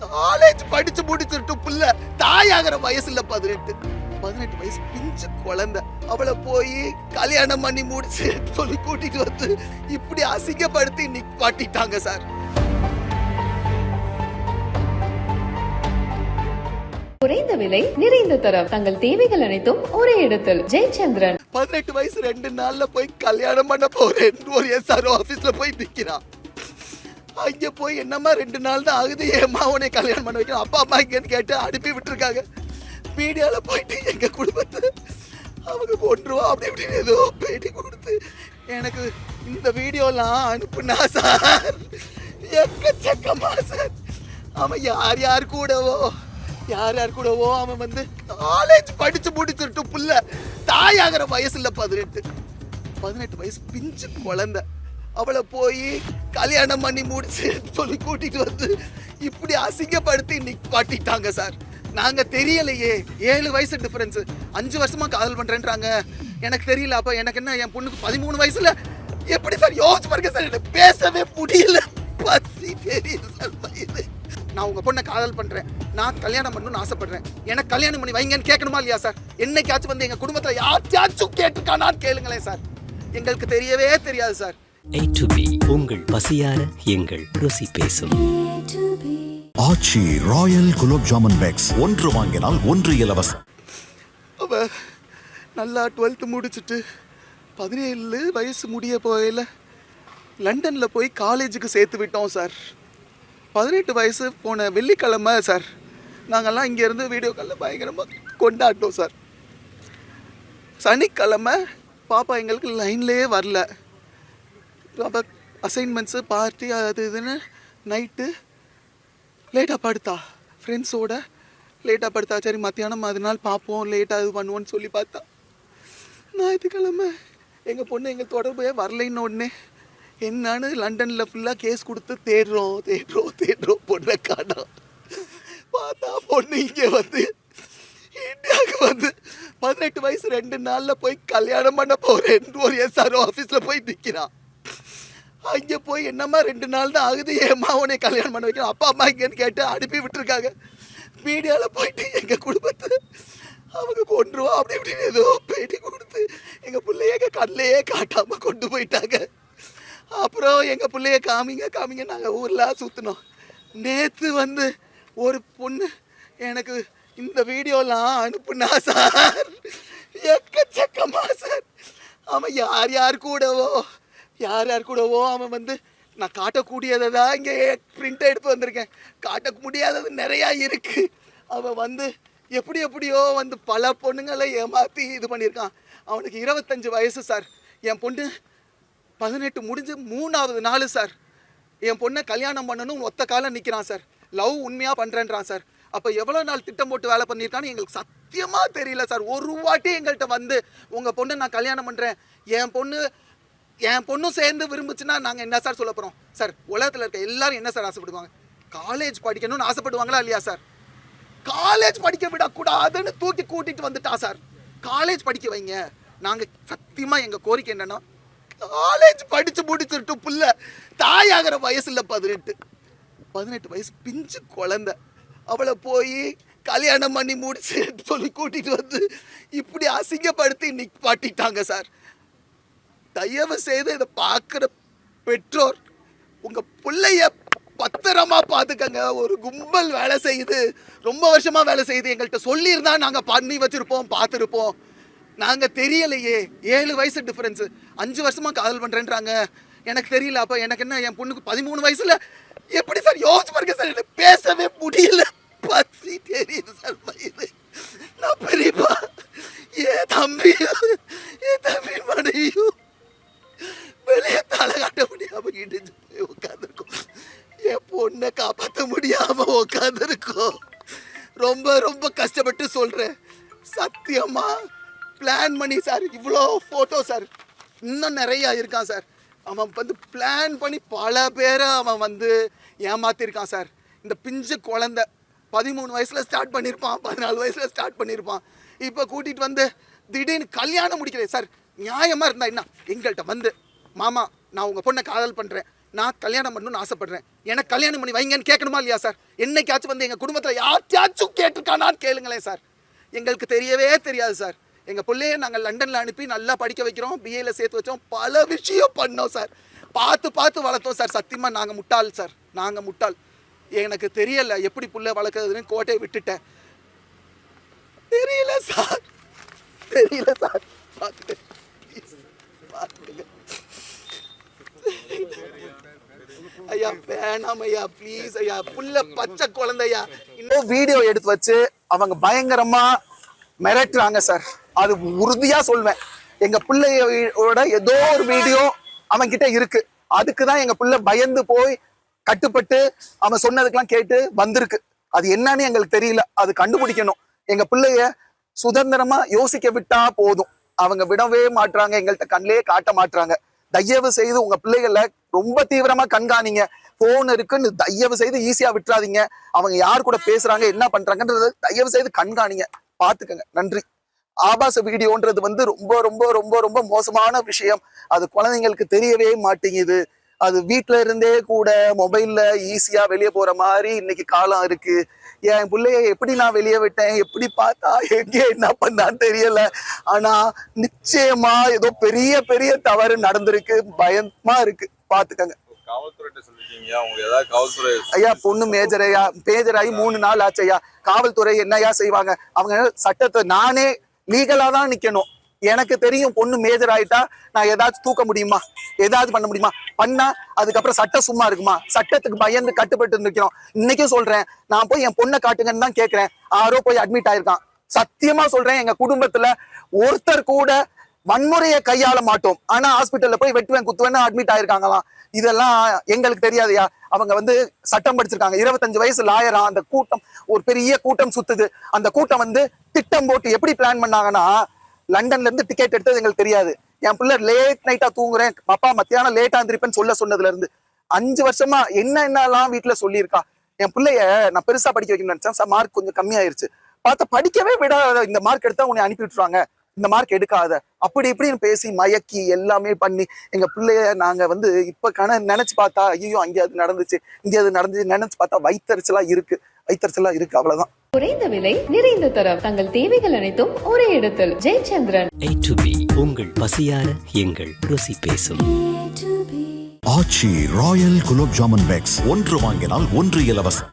College படிச்சு முடிச்சிட்டு புள்ள தாயாகிற வயசு இல்ல பதினெட்டு. பதினெட்டு வயசு பிஞ்சு குழந்தை. அவளை போய் கல்யாணம் பண்ணி முடிச்சு சொல்லி கூட்டிட்டு வந்து இப்படி அசிங்கப்படுத்தி நிப்பாட்டிட்டாங்க சார். குறைந்த விலை நிறைந்த தரம். தங்கள் தேவைகள் அனைத்தும் ஒரே இடத்தில். ஜெயச்சந்திரன். பதினெட்டு வயசு ரெண்டு நாள்ல போய் கல்யாணம் பண்ண போறேன். ஒரு எஸ்ஆர் ஆபீஸ்ல போய் நிக்கிறான். அங்க போய் என்னம்மா ரெண்டு நாள் தான் ஆகுது? ஏம்மா உன்னை கல்யாணம் பண்ண வைக்கணும்? அப்பா அம்மா இங்கேன்னு கேட்டு அனுப்பி விட்டுருக்காங்க. மீடியால போயிட்டு எங்க குடும்பத்தை அவங்க கொண்டுருவா அப்படி இப்படின்னு ஏதோ பேட்டி கொடுத்து எனக்கு இந்த வீடியோலாம் அனுப்புனா சார். எக்கச்சக்கமா சார். அவன் யார் யார் கூடவோ யார் யார் கூடவோ அவன் வந்து காலேஜ் படிச்சு முடிச்சுட்டு புள்ள. தாயாகிற வயசு இல்லை பதினெட்டு. பதினெட்டு வயசு பிஞ்சு குழந்தை. அவளை போய் கல்யாணம் பண்ணி முடிச்சு சொல்லி கூட்டிட்டு வந்து இப்படி அசிங்கப்படுத்தி நிப்பாட்டிட்டாங்க சார். நாங்க தெரியலையே. ஏழு வயசு டிஃபரன்ஸ் அஞ்சு வருஷமா காதல் பண்றேன்றாங்க. எனக்கு தெரியல. அப்ப எனக்கு என்ன என் பொண்ணுக்கு பதிமூணு வயசுல? எப்படி சார்? யோசிச்சு பாருங்க சார். எனக்கு பேசவே முடியல. பசி தெரியல சார் வயது நான் உங்க பொண்ணை காதல் பண்றேன். நான் கல்யாணம் பண்ணணும்னு ஆசைப்படுறேன். எனக்கு கல்யாணம் பண்ணி வைங்கன்னு கேட்கணுமா இல்லையா சார்? என்னைக்காச்சும் வந்து எங்க குடும்பத்துல யாராச்சும் கேட்டுக்கானான்னு கேளுங்களேன் சார். எங்களுக்கு தெரியவே தெரியாது சார். A to B. உங்கள் பசியார எங்கள் ருசி பேசும். Aachi royal gulab jamun packs. ஒன்று வாங்கினால் ஒன்று இலவசம். அவ நல்லா டுவெல்த்து முடிச்சுட்டு பதினேழு வயசு முடிய போகையில் லண்டனில் போய் காலேஜுக்கு சேர்த்து விட்டோம் சார். பதினெட்டு வயசு போன வெள்ளிக்கிழமை சார். நாங்கள்லாம் இங்கேருந்து வீடியோ காலில் பயங்கரமாக கொண்டாட்டோம் சார். சனிக்கிழமை பாப்பா எங்களுக்கு லைன்லேயே வரல. அப்போ அசைன்மெண்ட்ஸு பார்ட்டி அது இதுன்னு நைட்டு லேட்டாக படுத்தா. ஃப்ரெண்ட்ஸோட லேட்டாக படுத்தா. சரி மத்தியானம் அதனால் பார்ப்போம் லேட்டாக இது பண்ணுவோன்னு சொல்லி பார்த்தா. ஞாயிற்றுக்கிழமை எங்கள் பொண்ணு எங்கள் தொடர்பே வரலைன்னு உடனே என்னன்னு லண்டனில் ஃபுல்லாக கேஸ் கொடுத்து தேடுறோம் தேடுறோம் தேடுறோம் பொண்ணை காணோம் பார்த்தா பொண்ணு இங்கே வந்து இந்தியாவுக்கு வந்து பதினெட்டு வயசு ரெண்டு நாளில் போய் கல்யாணம் பண்ண போகிறேன் ஒரு எஸ்ஆர் ஆஃபீஸில் போய் நிற்கிறான் அங்கே போய் என்னம்மா ரெண்டு நாள் தான் ஆகுது? ஏம்மா உன்னை கல்யாணம் பண்ண வைக்கணும். அப்பா அம்மா இங்கேன்னு கேட்டு அனுப்பி விட்டுருக்காங்க. மீடியாவில் போயிட்டு எங்கள் குடும்பத்தை அவங்க கொண்டுருவா அப்படி இப்படின்னு ஏதோ பேட்டி கொடுத்து எங்கள் பிள்ளைய எங்கள் கண்ணிலேயே காட்டாமல் கொண்டு போயிட்டாங்க. அப்புறம் எங்கள் பிள்ளைய காமிங்க காமிங்க நாங்கள் ஊரெலாம் சுற்றினோம் நேற்று வந்து ஒரு பொண்ணு எனக்கு இந்த வீடியோலாம் அனுப்புனா சார். எக்கச்சக்கமா சார். அவன் யார் யார் கூடவோ யார் யார் கூடவோ அவன் வந்து நான் காட்டக்கூடியதை தான் இங்கே பிரிண்ட் எடுத்து வந்திருக்கேன். காட்ட முடியாதது நிறையா இருக்குது அவன் வந்து எப்படி எப்படியோ வந்து பல பொண்ணுங்களை ஏமாற்றி இது பண்ணியிருக்கான். அவனுக்கு இருபத்தஞ்சி வயசு சார். என் பொண்ணு பதினெட்டு முடிஞ்சு மூணாவது நாள் சார். என் பொண்ணை கல்யாணம் பண்ணணும் ஒத்த காலம் நிற்கிறான் சார். லவ் உண்மையாக பண்ணுறேன்றான் சார். அப்போ எவ்வளோ நாள் திட்டம் போட்டு வேலை பண்ணியிருக்கான்னு எங்களுக்கு சத்தியமாக தெரியல சார். ஒரு வாட்டி எங்கள்கிட்ட வந்து உங்கள் பொண்ணை நான் கல்யாணம் பண்ணுறேன் என் பொண்ணு என் பொண்ணும் சேர்ந்து விரும்புச்சுன்னா நாங்கள் என்ன சார் சொல்ல போகிறோம் சார் உலகத்தில் இருக்க எல்லாரும் என்ன சார் ஆசைப்படுவாங்க? காலேஜ் படிக்கணும்னு ஆசைப்படுவாங்களா இல்லையா சார்? காலேஜ் படிக்க விடக்கூடாதுன்னு தூக்கி கூட்டிகிட்டு வந்துட்டா சார். காலேஜ் படிக்க வைங்க. நாங்கள் சத்தியமாக எங்கள் கோரிக்கை என்னென்னா காலேஜ் படித்து முடிச்சுட்டு புள்ள தாயாகிற வயசில் பதினெட்டு. பதினெட்டு வயசு பிஞ்சு குழந்த. அவளை போய் கல்யாணம் பண்ணி முடிச்சு சொல்லி கூட்டிகிட்டு வந்து இப்படி அசிங்கப்படுத்தி நிப்பாட்டிட்டாங்க சார். தயவு செய்து இதை பார்க்குற பெற்றோர் உங்கள் பிள்ளைய பத்திரமா பார்த்துக்கங்க. ஒரு கும்பல் வேலை செய்யுது. ரொம்ப வருஷமா வேலை செய்யுது. எங்கள்கிட்ட சொல்லியிருந்தா நாங்கள் பண்ணி வச்சுருப்போம் பார்த்துருப்போம். நாங்கள் தெரியலையே. ஏழு வயசு டிஃப்ரென்ஸு அஞ்சு வருஷமா காதல் பண்ணுறேன்றாங்க எனக்கு தெரியல. அப்போ எனக்கு என்ன என் பொண்ணுக்கு பதிமூணு வயசுல? எப்படி சார்? யோசிச்சு பாருங்க சார். எனக்கு பேசவே முடியல. பசி தெரியுது சார் வயது சொல்கிறேன் சத்தியமாக சத்தியமா? பிளான் பண்ணி சார் இவ்வளோ ஃபோட்டோ சார். இன்னும் நிறையா இருக்கான் சார். அவன் வந்து பிளான் பண்ணி பல பேரை அவன் வந்து ஏமாத்திருக்கான் சார். இந்த பிஞ்சு குழந்த பதிமூணு வயசில் ஸ்டார்ட் பண்ணியிருப்பான் பதினாலு வயசில் ஸ்டார்ட் பண்ணியிருப்பான் இப்போ கூட்டிகிட்டு வந்து திடீர்னு கல்யாணம் முடிக்கிறேன் சார். நியாயமாக இருந்தா என்ன? எங்கள்கிட்ட வந்து மாமா நான் உங்கள் பொண்ணை காதல் பண்ணுறேன் நான் கல்யாணம் பண்ணணும்னு ஆசைப்படுறேன். எனக்கு கல்யாணம் பண்ணி வைங்கன்னு கேட்கணுமா இல்லையா சார்? என்னைக்காச்சும் வந்து எங்கள் குடும்பத்தில் யார்ட்டாச்சும் கேட்டிருக்கானான்னு கேளுங்களேன் சார். எங்களுக்கு தெரியவே தெரியாது சார். எங்கள் பிள்ளைய நாங்கள் லண்டனில் அனுப்பி நல்லா படிக்க வைக்கிறோம் பிஏல சேர்த்து வச்சோம் பல விஷயம் பண்ணோம் சார். பார்த்து பார்த்து வளர்த்தோம் சார். சத்தியமாக நாங்கள் முட்டாள் சார். நாங்கள் முட்டாள். எனக்கு தெரியல எப்படி புள்ள வளர்க்குறதுன்னு கோட்டையை விட்டுட்டேன். தெரியல சார் தெரியல சார் பார்த்துட்டு Please, பார்த்துக்கங்க ஐயா வேணாம் ஐயா ப்ளீஸ் ஐயா. புள்ள பச்சை குழந்தையா. இன்னும் வீடியோ எடுத்து வச்சு அவங்க பயங்கரமா மிரட்டுறாங்க சார். அது உறுதியா சொல்வேன். எங்க பிள்ளையோட ஏதோ ஒரு வீடியோ அவன் கிட்ட இருக்கு. அதுக்கு தான் எங்க பிள்ளை பயந்து போய் கட்டுப்பட்டு அவன் சொன்னதுக்கெல்லாம் கேட்டு வந்திருக்கு. அது என்னன்னு எங்களுக்கு தெரியல. அது கண்டுபிடிக்கணும். எங்க பிள்ளைய சுதந்திரமா யோசிக்க விட்டா போதும். அவங்க விடவே மாட்றாங்க. எங்கள்கிட்ட கண்ணிலே காட்ட மாட்றாங்க. தயவு செய்து உங்க பிள்ளைகளை ரொம்ப தீவிரமா கண்காணிங்க. போன் இருக்குன்னு தயவு செய்து ஈஸியா விட்டுறாதீங்க. அவங்க யார் கூட பேசுறாங்க என்ன பண்றாங்கன்றது தயவு செய்து கண்காணிங்க. பாத்துக்கங்க நன்றி. ஆபாச வீடியோன்றது வந்து ரொம்ப ரொம்ப ரொம்ப ரொம்ப மோசமான விஷயம். அது குழந்தைங்களுக்கு தெரியவே மாட்டேங்குது. அது வீட்டுல இருந்தே கூட மொபைல்ல ஈஸியா வெளியே போற மாதிரி இன்னைக்கு காலம் இருக்கு. என் பிள்ளைய எப்படி நான் வெளியே விட்டேன்? எப்படி பார்த்தா எங்கே என்ன பண்ணான்னு தெரியல. ஆனா நிச்சயமா ஏதோ பெரிய பெரிய தவறு நடந்திருக்கு. பயமா இருக்கு. பாத்துக்கங்க காவல்துறையிட்ட சொல்லிருக்கீங்க. அவங்க ஏதாவது காவல்துறை ஐயா பொண்ணு மேஜர் ஐயா மேஜர் ஆகி மூணு நாள் ஆச்சு ஐயா. காவல்துறை என்னையா செய்வாங்க? அவங்க சட்டத்தை நானே லீகலா தான் நிக்கணும். எனக்கு தெரியும் பொண்ணு மேஜர் ஆயிட்டா நான் ஏதாச்சும் தூக்க முடியுமா? ஏதாச்சும் பண்ண முடியுமா? பண்ணா அதுக்கப்புறம் சட்டம் சும்மா இருக்குமா? சட்டத்துக்கு பயந்து கட்டுப்பட்டு நிற்கிறோம் இன்னைக்கும் சொல்றேன். நான் போய் என் பொண்ணை காட்டுங்கன்னு தான் கேட்கிறேன் ஆரோ போய் அட்மிட் ஆயிருக்கான். சத்தியமா சொல்றேன் எங்க குடும்பத்துல ஒருத்தர் கூட வன்முறையை கையாள மாட்டோம். ஆனா ஹாஸ்பிட்டல்ல போய் வெட்டுவேன் குத்துவேன்னு அட்மிட் ஆயிருக்காங்களாம். இதெல்லாம் எங்களுக்கு தெரியாதுயா. அவங்க வந்து சட்டம் படிச்சிருக்காங்க. இருபத்தஞ்சு வயசு லாயரா அந்த கூட்டம் ஒரு பெரிய கூட்டம் சுத்துது. அந்த கூட்டம் வந்து திட்டம் போட்டு எப்படி பிளான் பண்ணாங்கன்னா லண்டன்ல இருந்து டிக்கெட் எடுத்தது எங்களுக்கு தெரியாது. என் பிள்ளை லேட் நைட்டா தூங்குறேன். அப்பா மத்தியானம் லேட்டா இருந்திருப்பேன்னு சொல்ல சொன்னதுல இருந்து அஞ்சு வருஷமா என்ன என்னெல்லாம் வீட்டுல சொல்லியிருக்கா. என் பிள்ளைய நான் பெருசா படிக்க வைக்கணும்னு நினைச்சேன். மார்க் கொஞ்சம் கம்மியாயிருச்சு. பார்த்தா படிக்கவே விடாத. இந்த மார்க் எடுத்தா உன்னை அனுப்பி விட்டுருவாங்க. இந்த மார்க் எடுக்காத. அப்படி இப்படின்னு பேசி மயக்கி எல்லாமே பண்ணி எங்க பிள்ளைய நாங்க வந்து இப்ப கண நினைச்சு பார்த்தா ஐயோ அங்கே அது நடந்துச்சு இங்கே அது நடந்துச்சு நினைச்சு பார்த்தா வைத்தறிச்சலா இருக்கு. வைத்தறிச்சலா இருக்கு அவ்வளவுதான். குறைந்த விலை நிறைந்த தரம். தங்கள் தேவைகள் அனைத்தும் ஒரே இடத்தில். ஜெயச்சந்திரன். ஏ டு பி உங்கள் பசியார எங்கள் ருசி பேசும். Aachi royal gulab jamun packs. ஒன்று வாங்கினால் ஒன்று இலவசம்.